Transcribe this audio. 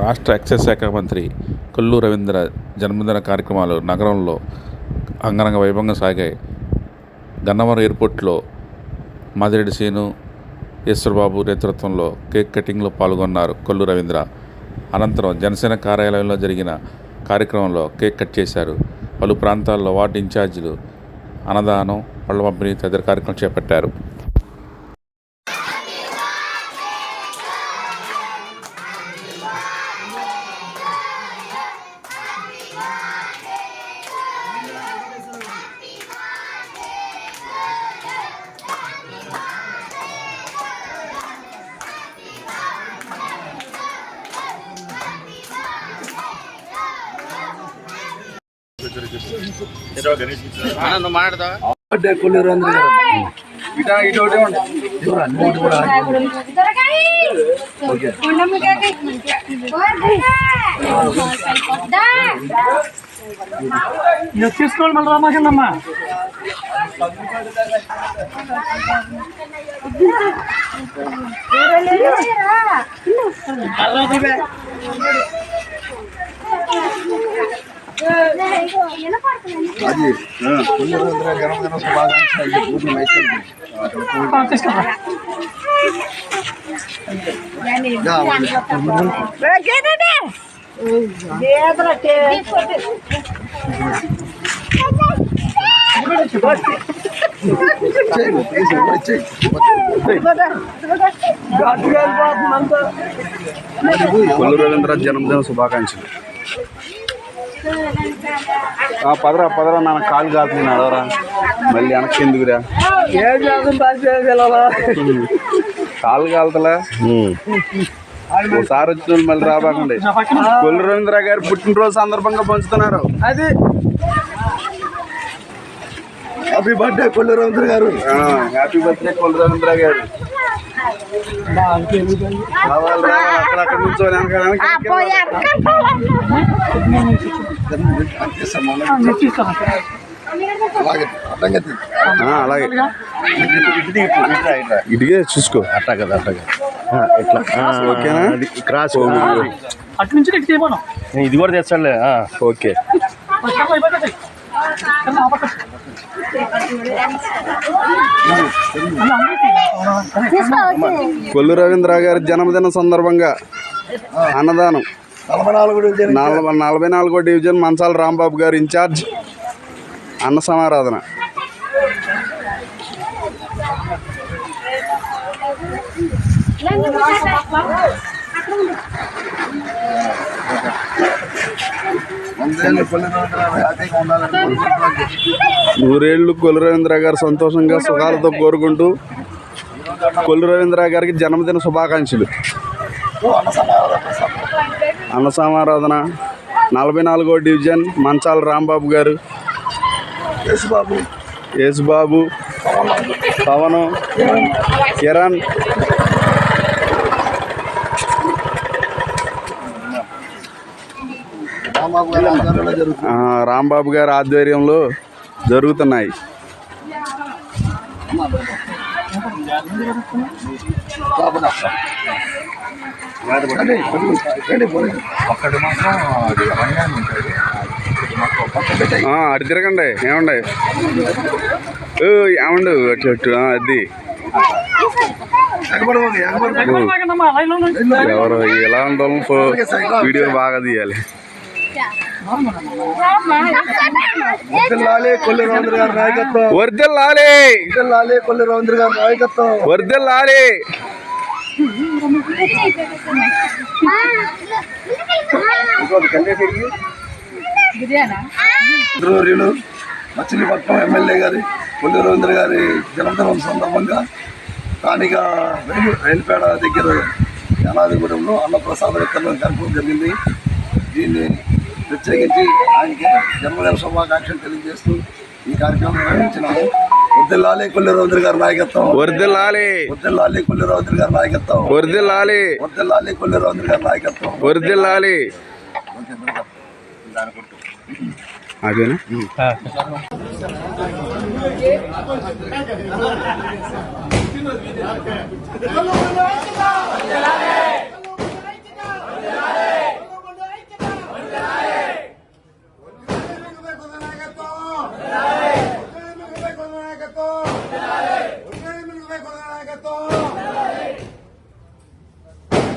రాష్ట్ర ఎక్సైజ్ శాఖ మంత్రి కొల్లు రవీంద్ర జన్మదిన కార్యక్రమాలు నగరంలో అంగరంగ వైభవంగా సాగాయి. గన్నవరం ఎయిర్పోర్ట్లో మాదిరెడ్డి సీను ఈశ్వర్బాబు నేతృత్వంలో కేక్ కటింగ్లో పాల్గొన్నారు కొల్లు రవీంద్ర. అనంతరం జనసేన కార్యాలయంలో జరిగిన కార్యక్రమంలో కేక్ కట్ చేశారు. పలు ప్రాంతాల్లో వార్డు ఇన్ఛార్జీలు అన్నదానం పళ్ళ పంపిణీ తదితర కార్యక్రమం చేపట్టారు. ಮಾಡ್ದ ಮಾಡ್ದೆ ಕೊಲ್ಲಿರೋ ಅಂದ್ರೆ ಇಟ ಇಟೋಟೆ ಉಂಟು ದೂರ ನೋಡಿ మాట్లాడతావా తీసుకోవాలి మళ్ళీ రామాకండమ్మా అది పుణ్యరంధ్ర జన్మదిన శుభాకాంక్షలు అయ్యి పూర్ణ మైత్రి తీసుకోరా కొల్లు రవీంద్ర జన్మదిన శుభాకాంక్షలు. ఆ, పదరా పదరా నాన్న కాలు కాదు నడవరా? మళ్ళీ వెనక్కి ఎందుకురా? ఏం చేద్దాం కాలు కాలుతలా ఒకసారి వచ్చిన మళ్ళీ రాబాకండి. కొల్లు రవీంద్ర గారి పుట్టినరోజు సందర్భంగా పంచుతున్నారు. అది. హ్యాపీ బర్త్డే కొల్లు రవీంద్ర గారు. హ్యాపీ బర్త్డే కొల్లు రవీంద్ర గారు. అక్కడక్కడ ఆ, అలాగే. ఇటుగే చూసుకో. అట్టా కదా అట్టా కదా. ఇట్లా. ఓకేనా? క్రాస్ అటు నుంచి ఇటు చేయమను ఇది కూడా తెచ్చాడులే ఓకే. కొల్లు రవీంద్ర గారి జన్మదిన సందర్భంగా అన్నదానం. నలభై నలభై నాలుగో డివిజన్ మంచాల రాంబాబు గారు ఇన్ఛార్జ్ అన్న సమారాధన. నూరేళ్ళు కొల్లు రవీంద్ర గారు సంతోషంగా సుఖాలతో కోరుకుంటూ కొల్లు రవీంద్ర గారికి జన్మదిన శుభాకాంక్షలు. అన్న సమారాధన నలభై నాలుగో డివిజన్ మంచాల రాంబాబు గారు యేసుబాబు. యేసుబాబు పవను కిరణ్ రాంబాబు గారి ఆధ్వర్యంలో జరుగుతున్నాయి. అటు తిరగండి ఏమండి? ఓ, ఏమండు? అటు అటు అది. ఎవరు ఎలా ఉండాలి వీడియో బాగా తీయాలి. కొల్లు రవీంద్ర గారి నాయకత్వం. వర్దిల్లాలి. కొల్లు రవీంద్ర గారి నాయకత్వం. వర్దిల్లాలి. మంత్రులు మచిలీపట్నం ఎమ్మెల్యే గారి కొల్లి రవీంద్ర గారి జన్మదినం సందర్భంగా స్థానిక రైలు రైలుపేట దగ్గర యానాదిగూడెంలో అన్నప్రసాద వితరణ కార్యక్రమం జరిగింది. దీన్ని ప్రత్యేకించి ఆయనకి జన్మదిన శుభాకాంక్షలు తెలియజేస్తూ ఈ కార్యక్రమం నిర్వహించినాము. వద్దెల్లాలి కొల్లి రవీంద్ర గారి నాయకత్వం. వర్దిల్లాలి వద్దెల్లాలి కొల్లి రవీంద్ర గారి నాయకత్వం. వర్దిల్లాలి వద్దెల్లాలి కొల్లి రవీంద్ర గారి నాయకత్వం. వర్దిల్లాలి అదేనా